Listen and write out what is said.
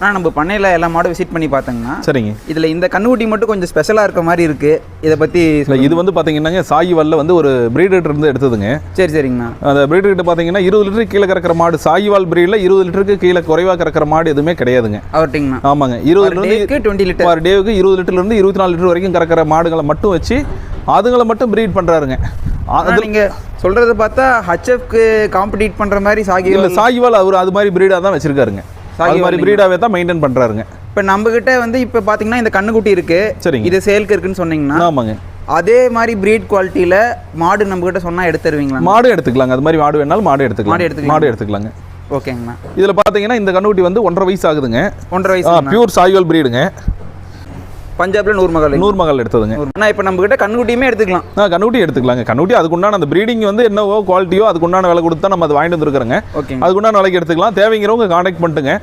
ஆனால் நம்ம பண்ணையில் எல்லா மாடும் விசிட் பண்ணி பார்த்தோங்கன்னா சரிங்க. இதில் இந்த கண்ணுக்குட்டி மட்டும் கொஞ்சம் ஸ்பெஷலாக இருக்க மாதிரி இருக்குது இதை பற்றி இது வந்து பார்த்தீங்கன்னாங்க சாயிவாலில் வந்து ஒரு பிரீடர் இருந்து எடுத்ததுங்க. சரி சரிங்கண்ணா. அந்த பிரீடர் கிட்ட பார்த்தீங்கன்னா இருபது லிட்டருக்கு கீழே கறக்கிற மாடு சாயிவால் பிரீடில் இருபது லிட்டருக்கு கீழே குறைவாக கறக்கிற மாடு எதுவுமே கிடையாதுங்க. அவர்ட்டிங்கண்ணா ஆமாங்க. இருபதுலேருந்து டேக்கு டுவெண்ட்டி லிட்டர். பர் டேவுக்கு இருபது லிட்டர்லேருந்து இருபத்தி நாலு லிட்டர் வரைக்கும் கறக்கிற மாடுகளை மட்டும் வச்சு அதுங்களை மட்டும் ப்ரீட் பண்ணுறாருங்க ஆனால் நீங்கள் சொல்கிறத பார்த்தா ஹச்எஃப்க்கு காம்படிட் பண்ணுற மாதிரி சாகி இல்லை சாகிவால் அவர் அது மாதிரி பிரீடாக தான் வச்சிருக்காருங்க. அது மாதிரி பிரீடாகவே தான் மெயின்டைன் பண்ணுறாருங்க இப்போ நம்மக்கிட்ட வந்து இப்போ பார்த்தீங்கன்னா இந்த கண்ணுக்குட்டி இருக்குது சரிங்க. இது சேலுக்கு இருக்குன்னு சொன்னீங்கன்னா ஆமாங்க. அதே மாதிரி ப்ரீட் குவாலிட்டியில் மாடு நம்மக்கிட்ட சொன்னால் எடுத்து தருவீங்களா மாடு எடுத்துக்கலாங்க. அது மாதிரி மாடு வேணாலும் மாடு எடுத்துக்கலாம் மாடு எடுத்துக்கலாம். மாடு எடுத்துக்கலாங்க. ஓகேங்கண்ணா. இதில் பார்த்தீங்கன்னா இந்த கண்ணுக்குட்டி வந்து ஒன்றரை வயசு ஆகுதுங்க. ஒன்றரை வயசு பியூர் சாய்வல் பிரீடுங்க பஞ்சாப்ல நூறு மகள் நூறு மகள் எடுத்ததுங்க. ஆனால் இப்போ நம்மக்கிட்ட கண்ணுக்குட்டியுமே எடுத்துக்கலாம். ஆ கண்ணுக்குட்டி எடுத்துக்கலாங்க. கண்ணுக்குட்டி அதுக்குண்டான அந்த ப்ரீடிங் வந்து என்னவோ குவாலிட்டியோ அதுக்குண்டான விலை கொடுத்தா நம்ம அதை வாங்கிட்டு வந்துருக்குறோங்க. ஓகேங்க. அதுக்குண்டான விலைக்கு எடுத்துக்கலாம். தேவைங்கிறவங்க காண்டாக்ட் பண்ணிட்டுங்க.